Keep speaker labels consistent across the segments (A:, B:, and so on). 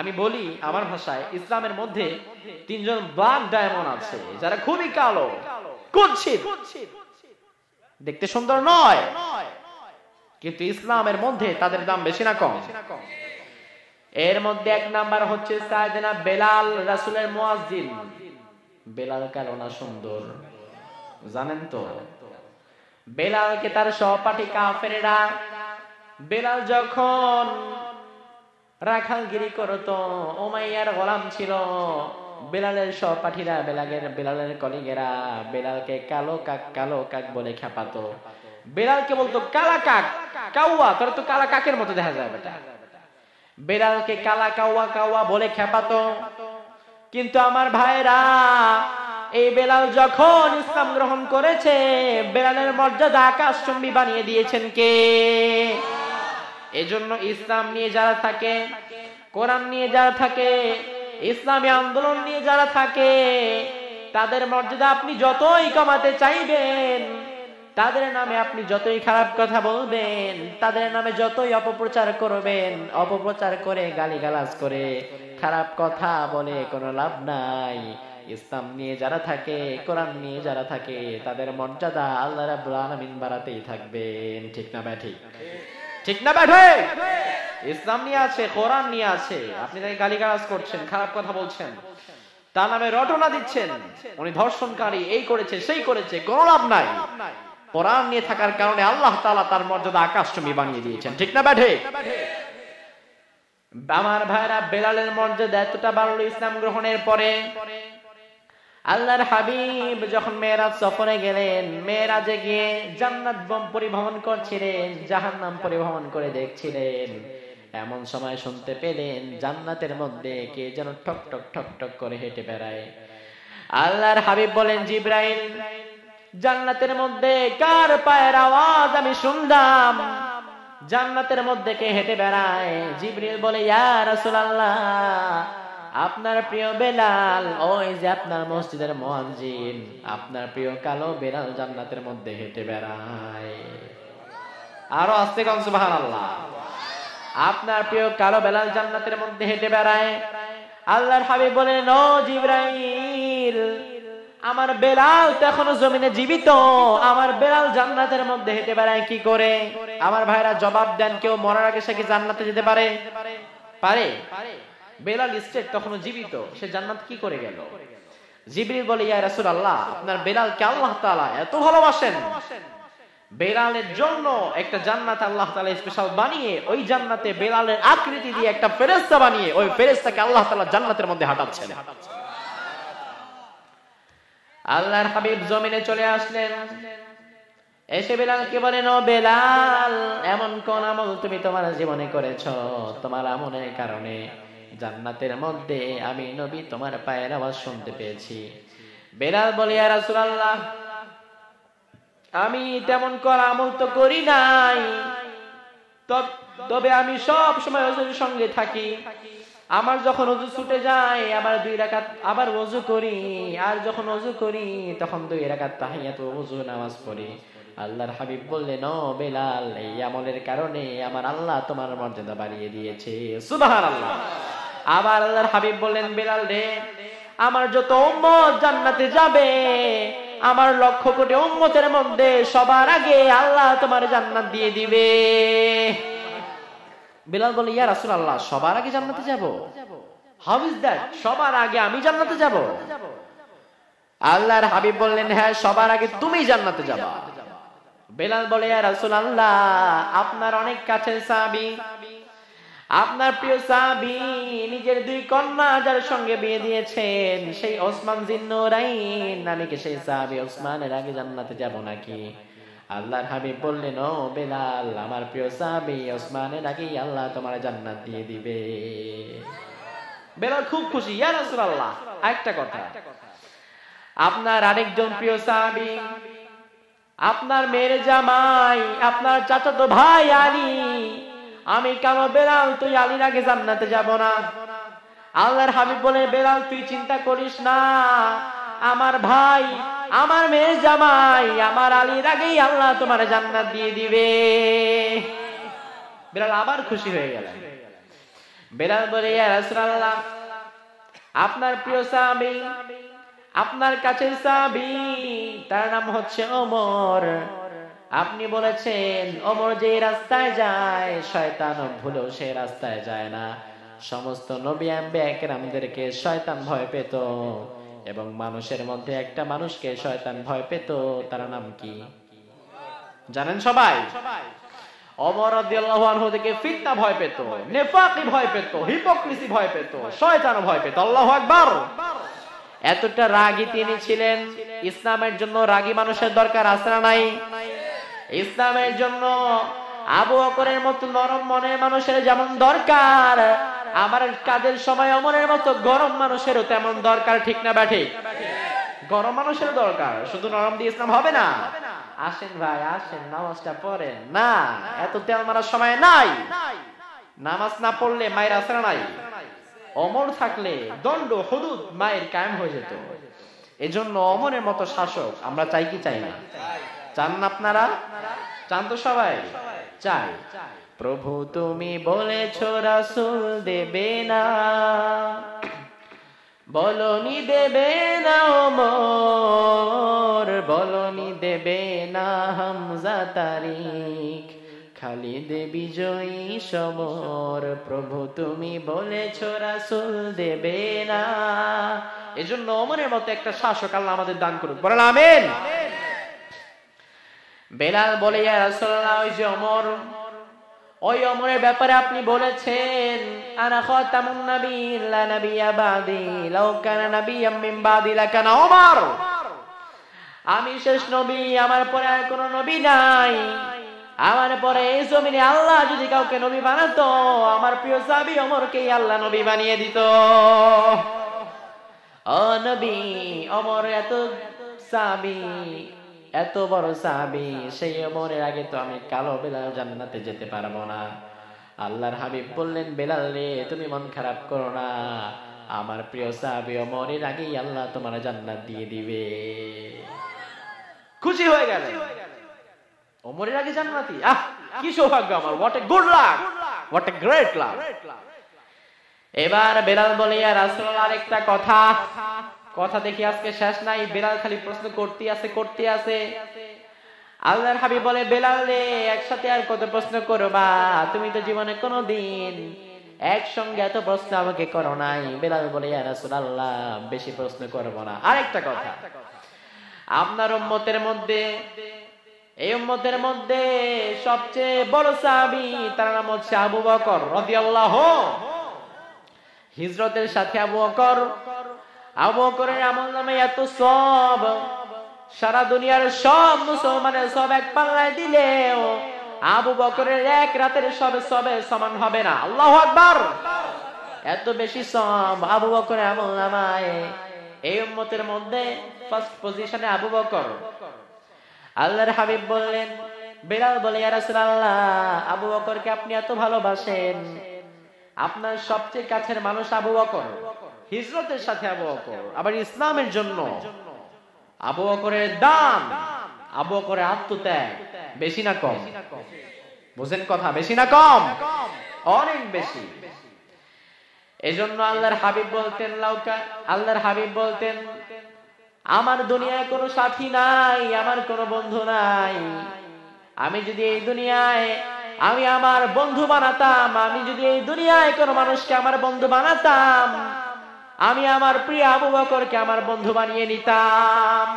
A: আমি বলি, আমার ভাষায়, ইসলামের মধ্যে তিনজন ব্ল্যাক ডায়মন্ড আছে, যারা খুবই কালো, কুৎসিত। দেখতে সুন্দর নয়, কিন্তু ইসলামের মধ্যে তাদের দাম বেশি না কম। এর মধ্যে এক নাম্বার হচ্ছে সাইদেনা বেলাল রাসুলের মুয়াজ্জিন। বেলাল কালো না সুন্দর? জানেন তো? বেলালকে তার সহপাঠী কাফেরেরা বেলাল যখন রাখালগিরি করতো ওমাইয়ার গোলাম ছিল, বেলালের সহপাঠীরা, বেলালের বেলালের কলিগেরা বেলালকে কালো কাক কালো কাক বলে খেপাতো। বেলালকে বলতো, কালা কাক, কাউয়া, তোর তো কালা কাকের মতো দেখা যায় বেটা। বেলালকে কালা কাউয়া কাউয়া বলে খেপাতো। কিন্তু আমার ভাইরা এই বেলাল যখন ইসলাম গ্রহণ করেছে, বেলালের মর্যাদা আকাশচুম্বী বানিয়ে দিয়েছেন কে? এজন্য ইসলাম নিয়ে যারা থাকে, কোরআন নিয়ে যারা থাকে, ইসলামী আন্দোলন নিয়ে যারা থাকে, তাদের মর্যাদা আপনি যতই কমাতে চাইবেন, তাদের নামে আপনি যতই খারাপ কথা বলবেন, তাদের নামে যতই অপপ্রচার করবেন, অপপ্রচার করে গালিগালাজ করে খারাপ কথা বলে কোনো লাভ নাই। ইসলাম নিয়ে যারা থাকে, কোরআন নিয়ে যারা থাকে, তাদের মর্যাদা আল্লাহ রাব্বুল আলামিন বাড়াতেই থাকবেন। ঠিক না ব্যাঠি ঠিক না ব্যাঠে? ইসলাম নিয়ে আছে, কোরআন নিয়ে আছে। আপনি তাকে গালিগালাজ করছেন, খারাপ কথা বলছেন। তার নামে রটনা দিচ্ছেন। উনি ধর্ষণকারী, এই করেছে, সেই করেছে, কোনো লাভ নাই। কোরআন নিয়ে থাকার কারণে আল্লাহ তাআলা তার মর্যাদা আকাশচুম্বী বানিয়ে দিয়েছেন। ঠিক না ব্যাঠে? আমার ভাইরা বেলালের মর্যাদা এতটা বাড়লো ইসলাম গ্রহণের পরে। আল্লাহর হাবিব যখন মেয়েরাজ সফরে গেলেন, মেয়েরাজে গিয়ে জান্নাত বম পরিভ্রমণ করছিলেন, জাহান্নাম পরিভ্রমণ করে দেখছিলেন। এমন সময় শুনতে পেলেন জান্নাতের মধ্যে কে যেন ঠক ঠক ঠক ঠক করে হেঁটে বেড়ায়। আল্লাহর হাবিব বলেন, জিব্রাইল, জান্নাতের মধ্যে কার পায়ের আওয়াজ আমি শুনলাম? জান্নাতের মধ্যে কে হেঁটে বেড়ায় জিব্রিল বলে, ইয়া রাসূলুল্লাহ আপনার প্রিয় বেলাল, ওই যে আপনার মসজিদের মুয়াজ্জিন আপনার প্রিয় কালো বেলাল জান্নাতের মধ্যে হেঁটে বেড়ায়। আরও আস্তে কম সুবহানাল্লাহ। আপনার প্রিয় কালো বেলাল জান্নাতের মধ্যে হেঁটে বেড়ায়। আল্লাহর হাবিব বলেন, ও জিব্রাইল, আমার বেলাল তো এখনও জমিনে জীবিত। আমার বেলাল জান্নাতের মধ্যে হেঁটে বেড়ায় কি করে? আমার ভাইরা জবাব দেন, কেউ মরার আগে সে কি জান্নাতে যেতে পারে? পারে। বেলাল স্টেট তখনও জীবিত, সে জান্নাত কি করে গেল? জিবরিল বলে, ইয়া রাসূলুল্লাহ, আপনার বেলালকে আল্লাহ তাআলা এত ভালোবাসেন। বেলালের জন্য একটা জান্নাত আল্লাহ তাআলা স্পেশাল বানিয়ে, ওই জান্নাতে বেলালের আকৃতি দিয়ে একটা ফেরেশতা বানিয়ে, ওই ফেরেশতাকে আল্লাহ তাআলা জান্নাতের মধ্যে হাঁটাচ্ছেন। আল্লাহর হাবিব জমিনে চলে আসলেন। এসে বেলালকে বলেন ও বেলাল, এমন কোন আমল তুমি তোমার জীবনে করেছ? তোমার আমলের কারণে জান্নাতের মধ্যে আমি নবী তোমার পায়ের আওয়াজ শুনতে পেয়েছি। বেলাল বলে আর রাসূলুল্লাহ, আমি তেমন কর আমল তো করি নাই। তবে আমি সব সময় ওজুর সঙ্গে থাকি। আমার যখন অজু ছুটে যায়, আবার দুই রাকাত আবার ওযু করি। আর যখন ওযু করি, তখন দুই রাকাত তাহিয়াত ওযু নামাজ পড়ি। আল্লাহর হাবিব বললেন, ও বেলাল, এই আমলের কারণে আমার আল্লাহ তোমার মর্যাদা বাড়িয়ে দিয়েছে। সুবহানাল্লাহ। আবার আল্লাহর হাবিব বললেন, বেলাল রে, আমার যত উম্মত জান্নাতে যাবে, আমার লক্ষ কোটি উম্মতের মধ্যে সবার আগে আল্লাহ তোমার জান্নাত দিয়ে দিবে। বেলাল বলে ইয়া রাসুল আল্লাহ সবার আগে জান্নাতে যাব? হাউ ইজ দ্যাট সবার আগে আমি জান্নাতে যাব? আল্লাহর হাবিব বললেন হ্যাঁ সবার আগে তুমি জান্নাতে যাবা। বেলাল বলে, ইয়া রাসুল আল্লাহ আপনার অনেক কাছের সাহাবী আপনার প্রিয় সাহাবী নিজের দুই কন্যা যার সঙ্গে বিয়ে দিয়েছেন, সেই ওসমান জিন্নুরাইন আমি কি সেই সাহাবী ওসমানের আগে জান্নাতে যাব নাকি? আল্লাহর হাবিব বললেন, ও বেলাল, আমার প্রিয় সাহাবী ওসমানের আগেই আল্লাহ তোমার জান্নাত দিয়ে দিবে। বেলাল খুব খুশি, ইয়া রাসূলুল্লাহ একটা কথা। আপনার আরেকজন প্রিয় সাহাবী, আপনার মেয়ের জামাই, আপনার চাচাতো ভাই আলী আমি কেন বেলাল, তুই আলীর আগে জান্নাতে যাব না? আল্লাহর হাবিব বলে, বেলাল, তুই চিন্তা করিস না। আমার ভাই, আমার মেয়ে জামাই, আমার আলীর আগেই আল্লাহ তোমার জান্নাত দিয়ে দিবে। বেলাল আবার খুশি হয়ে গেল। বেলাল বলে রাসূলুল্লাহ, আপনার প্রিয় সাহাবী, আপনার কাছে সাহাবী, তার নাম হচ্ছে ওমর। আপনি বলেছেন ওমর যে রাস্তায় যায়, শয়তান ভুলেও সে রাস্তায় যায় না। সমস্ত নবী আম্বিয়াকেরামদেরকে শয়তান ভয় পেত এবং মানুষের মধ্যে একটা মানুষকে শয়তান ভয় পেত, তার নাম কি? জানেন সবাই? অমর আনহু থেকে ফিতনা ভয় পেত, নেফাকি ভয় পেত, হিপোক্রিসি ভয় পেত শয়তান ভয় পেত। আল্লাহু আকবার! এতটা রাগী তিনি ছিলেন। ইসলামের জন্য রাগী মানুষের দরকার না নাই? ইসলামের জন্য আবু বকরের মতো নরম মনের মানুষের যেমন দরকার, আমার কাজের সময় অমরের মতো গরম মানুষেরও তেমন দরকার, ঠিক না ব্যাঠি? গরম মানুষের দরকার, শুধু নরম দিয়ে ইসলাম হবে না। আসেন ভাই, আসেন, নামাজটা পড়েন। না, এত তেল মারার সময় নাই। নামাজ না পড়লে মায়ের আসে নাই। অমর থাকলে দণ্ড হলুদ মায়ের কায়েম হয়ে যেত। এজন্য অমরের মতো শাসক আমরা চাই কি চাই না? চান আপনারা? চান তো সবাই? চাই। প্রভু, তুমি বলেছ রাসুল দেবে না। বলনি দেবে না ওমর, বলনি দেবে না হামজা তারিখ খালিদ বিজয়ী সমর, প্রভু, তুমি বলেছ রাসুল দেবে না। এজন্য অমরের মতো একটা শাসক আল্লাহ আমাদের দান করুক। বলেন আমেন। বেলাল বলে অমর। ওই অমরের ব্যাপারে আপনি বলেছেন আমি শেষ নবী, আমার পরে আর কোনো নবী নাই। আমার পরে এই জমিনে আল্লাহ যদি কাউকে নবী বানাতো, আমার প্রিয় সাবি অমরকে আল্লাহ নবী বানিয়ে দিত। ও নবী, অমর এত সাবি এত বড় সাহাবি, সেই অমরের আগে তো আমি কালো বেলাল জান্নাতে যেতে পারব না। আল্লাহর হাবিব বললেন, বেলাল রে, তুমি মন খারাপ করো না। আমার প্রিয় সাহাবি অমরের আগেই আল্লাহ তোমার জান্নাত দিয়ে দিবে। খুশি হয়ে গেল। অমরের আগে জান্নাতি? আহ, কি সৌভাগ্য আমার what a good luck what a great luck এবার বেলাল বলে আর রাসূলুল্লাহ, আরেকটা কথা। কথা দেখি আজকে শেষ নাই, বেলাল খালি প্রশ্ন করতে আছে করতে আছে। আল্লাহর হাবিব বলে, বেলাল রে, একসাথে আর কত প্রশ্ন করবা তুমি তো জীবনে কোনো দিন একসঙ্গে এত প্রশ্ন আমাকে করো নাই। বেলাল বলে রাসূলুল্লাহ, বেশি প্রশ্ন করব না। আরেকটা কথা, আপনার উম্মতের মধ্যে, এই উম্মতের মধ্যে সবচেয়ে বড় সাহাবী, তার নাম হচ্ছে আবু বকর রাদিয়াল্লাহু হিজরতের সাথে আবু বকর আবু বকরের আমল নামে এত সব। সারা দুনিয়ার সব মুসলমানের সব এক পাল্লায় দিলেও আবু বকরের এক রাতের সবে সবে সমান হবে না। আল্লাহ আকবার। এত বেশি সব আবু বকরের আমল নামায়। এই উম্মতের মধ্যে ফার্স্ট পজিশনে আবু বকর। আল্লাহর হাবিব বললেন, বেলাল বলে রাসূলুল্লাহ, আবু বকরকে আপনি এত ভালোবাসেন। আপনার সবচেয়ে কাছের মানুষ আবু বকর। হিজরতের সাথে আবু বকর আবার ইসলামের জন্য। আবু বকরের দাম আবু বকরের আত্মত্যাগ বেশি না কম? বুঝেন কথা বেশি না কম? অনেক বেশি। এজন্য আল্লাহর হাবিব বলতেন লাউকা আল্লাহর হাবিব বলতেন আমার দুনিয়ায় কোনো সাথী নাই আমার কোনো বন্ধু নাই। আমি যদি এই দুনিয়ায় আমি আমার বন্ধু বানাতাম আমি যদি এই দুনিয়ায় কোনো মানুষকে আমার বন্ধু বানাতাম আমি আমার প্রিয় আবু বকরকে আমার বন্ধু বানিয়ে নিতাম।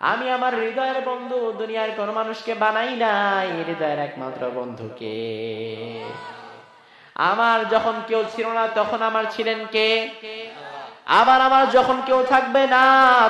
A: আমি আমার হৃদয়ের বন্ধু, দুনিয়ার কোন মানুষকে বানাই নাই, হৃদয়ের একমাত্র বন্ধুকে। আমার যখন কেউ ছিল না, তখন আমার ছিলেন কে? আবার আমার যখন কেউ থাকবে না,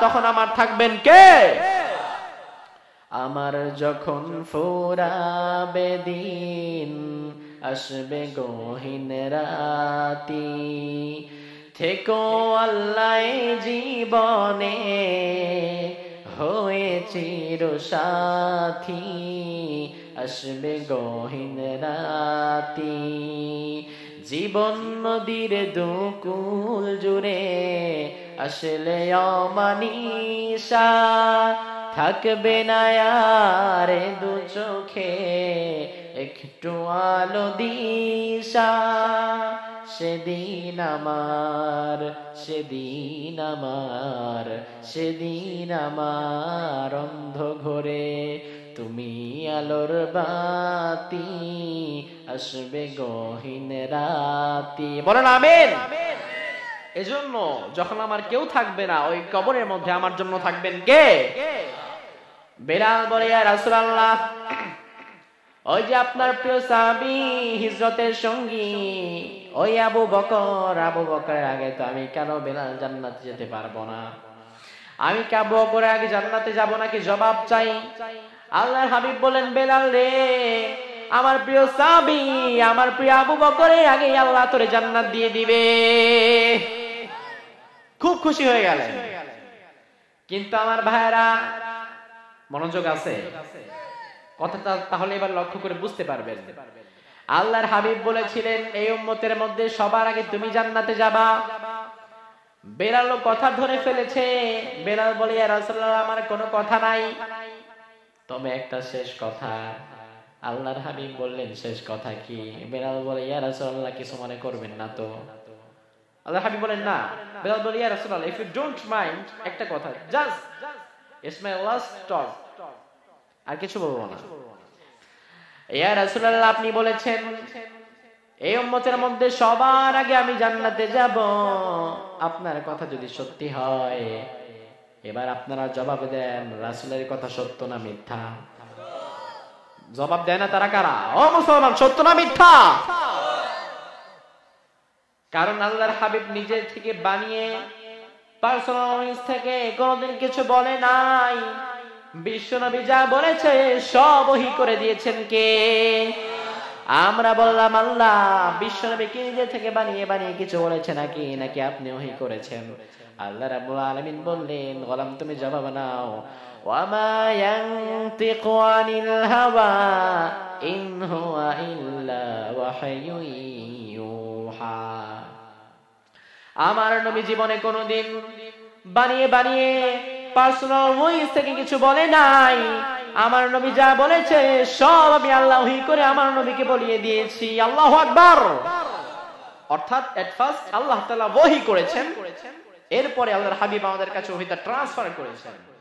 A: তখন আমার থাকবেন কে? আমার যখন ফোরাবে দিন, আসবে গহীন রাতি থেকো আল্লাহ জীবনে, হয়ে চির সাথী আসবে গহীন রাতি। জীবন নদীর দুকুল জুড়ে আসলে অমানিসা, থাকবে না আর দু চোখে একটু আলো দিশা। সেদিন আমার সেদিন আমার সেদিন আমার অন্ধ ঘরে তুমি আলোর বাতি আসবে গহীন রাতি। বলেন আমেন। এজন্য যখন আমার কেউ থাকবে না ওই কবরের মধ্যে আমার জন্য থাকবেন কে? বেলাল বলে রাসূলুল্লাহ ওই যে আপনার প্রিয় সাহাবী হিজরতের সঙ্গী, ওই আবু বকর। আবু বকরের আগে তো আমি কেন বেলাল জান্নাতে যেতে পারব না? আমি কে আবু বকরের আগে জান্নাতে যাব নাকি? জবাব চাই। আল্লাহর হাবিব বলেন, বেলাল রে, আমার প্রিয় সাহাবী, আমার প্রিয় আবু বকরের আগে আল্লাহ তোরে জান্নাত দিয়ে দিবে। খুব খুশি হয়ে গেলেন। কিন্তু আমার ভাইরা মনোযোগ আছে? কথাটা তাহলে এবার লক্ষ্য করে বুঝতে পারবেন। আল্লাহর হাবিব বলেছিলেন, এই উম্মতের মধ্যে সবার আগে তুমি জান্নাতে যাবা। বেলাল কথা ধরে ফেলেছে। বেলাল বলে রাসূলুল্লাহ, আমার কোনো কথা নাই। তবে একটা শেষ কথা, আল্লাহর হাবিব বললেন, শেষ কথা কি? বেলাল বলে, ইয়া রাসূলুল্লাহ, কিছু মনে করবেন না তো। আল্লাহ হাবিব বলেন, না। বেলাল বলে, ইয়া রাসূলুল্লাহ ইফ ইউ ডোন্ট মাইন্ড একটা কথা just it's my last talk আর কিছু বলব না। আপনি বলেছেন, এই উম্মতের মধ্যে সবার আগে আমি জান্নাতে যাব। আপনার কথা যদি সত্যি হয়, এবার আপনারা জবাব দেন, রাসূলের কথা সত্য না মিথ্যা? জবাব দেয় না তারা কারা? ও মুসলমান, সত্য না মিথ্যা? কারণ আল্লাহর হাবিব নিজের থেকে বানিয়ে পার্সোনাল থেকে কোনোদিন কিছু বলে নাই। বিশ্বনবী যা বলেছে, সব ওহি করে দিয়েছেন কে? আমরা বললাম, আল্লাহ বিশ্বনবী কি নিজে থেকে বানিয়ে বানিয়ে কিছু বলেছে নাকি? নাকি আপনি ওহি করেছেন? আল্লাহ রাব্বুল আলামিন বললেন, গোলাম, তুমি জবাব নাও। আমার নবী জীবনে কোনোদিন বানিয়ে বানিয়ে পার্সোনাল ভয়েস থেকে কিছু বলে নাই। আমার নবী যা বলেছে, সব আমি আল্লাহ করে আমার নবীকে বলিয়ে দিয়েছি। আল্লাহ আকবার। অর্থাৎ এট ফার্স্ট আল্লাহ তাআলা ওহী করেছেন। এরপরে আল্লাহর হাবিব আমাদের কাছে ট্রান্সফার করেছেন।